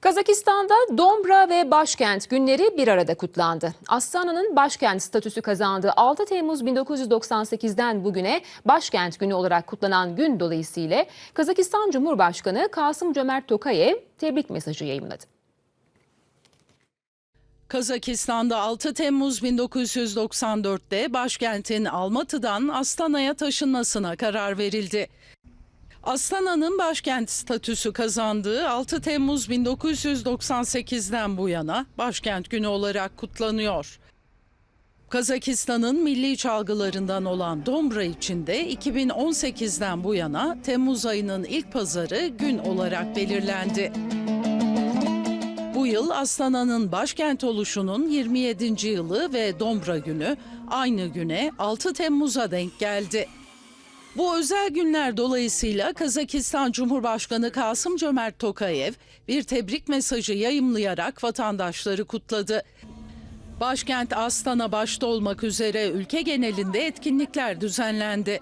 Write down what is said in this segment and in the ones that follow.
Kazakistan'da Dombra ve başkent günleri bir arada kutlandı. Astana'nın başkent statüsü kazandığı 6 Temmuz 1998'den bugüne başkent günü olarak kutlanan gün dolayısıyla Kazakistan Cumhurbaşkanı Kasım Cömert Tokayev tebrik mesajı yayımladı. Kazakistan'da 6 Temmuz 1994'te başkentin Almatı'dan Astana'ya taşınmasına karar verildi. Astana'nın başkent statüsü kazandığı 6 Temmuz 1998'den bu yana başkent günü olarak kutlanıyor. Kazakistan'ın milli çalgılarından olan Dombra için de 2018'den bu yana Temmuz ayının ilk pazarı gün olarak belirlendi. Bu yıl Astana'nın başkent oluşunun 27. yılı ve Dombra günü aynı güne 6 Temmuz'a denk geldi. Bu özel günler dolayısıyla Kazakistan Cumhurbaşkanı Kasım Cömert Tokayev bir tebrik mesajı yayımlayarak vatandaşları kutladı. Başkent Astana başta olmak üzere ülke genelinde etkinlikler düzenlendi.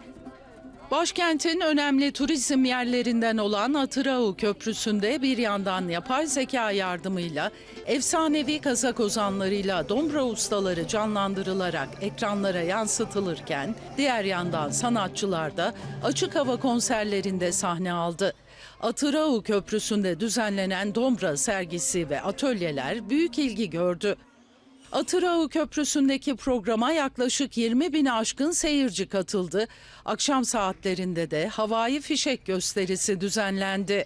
Başkentin önemli turizm yerlerinden olan Atırau Köprüsü'nde bir yandan yapay zeka yardımıyla efsanevi kazak ozanlarıyla dombra ustaları canlandırılarak ekranlara yansıtılırken diğer yandan sanatçılar da açık hava konserlerinde sahne aldı. Atırau Köprüsü'nde düzenlenen dombra sergisi ve atölyeler büyük ilgi gördü. Atırau Köprüsü'ndeki programa yaklaşık 20 bin aşkın seyirci katıldı. Akşam saatlerinde de havai fişek gösterisi düzenlendi.